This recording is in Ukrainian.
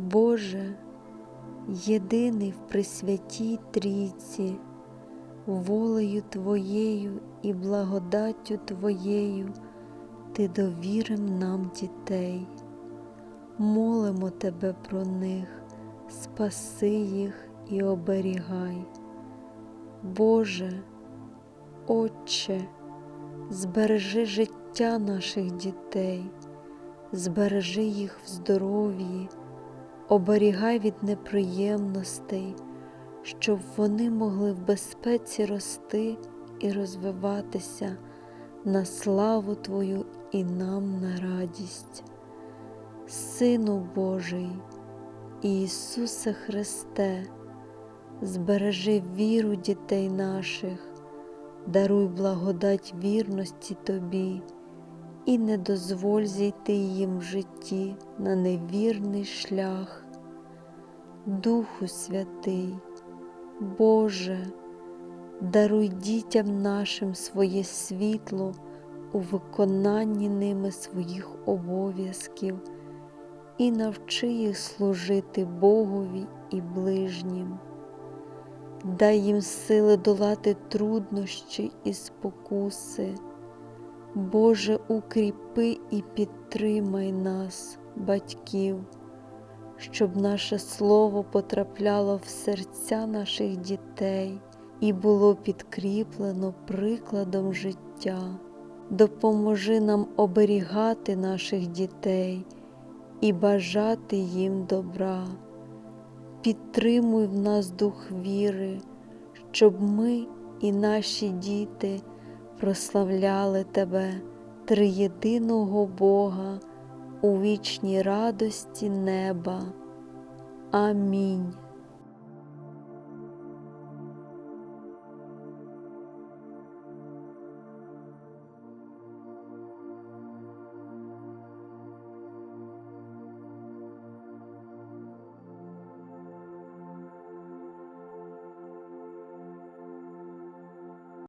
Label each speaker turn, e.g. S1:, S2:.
S1: Боже, єдиний в Пресвятій Трійці, волею Твоєю і благодаттю Твоєю Ти довірив нам дітей. Молимо Тебе про них, спаси їх і оберігай. Боже, Отче, збережи життя наших дітей, збережи їх в здоров'ї, оберігай від неприємностей, щоб вони могли в безпеці рости і розвиватися на славу Твою і нам на радість. Сину Божий, Ісусе Христе, збережи віру дітей наших, даруй благодать вірності Тобі і не дозволь зійти їм в житті на невірний шлях. Духу Святий, Боже, даруй дітям нашим своє світло у виконанні ними своїх обов'язків і навчи їх служити Богові і ближнім. Дай їм сили долати труднощі і спокуси. Боже, укріпи і підтримай нас, батьків, щоб наше слово потрапляло в серця наших дітей і було підкріплено прикладом життя. Допоможи нам оберігати наших дітей і бажати їм добра. Підтримуй в нас дух віри, щоб ми і наші діти прославляли Тебе, триєдиного Бога, у вічній радості неба. Амінь.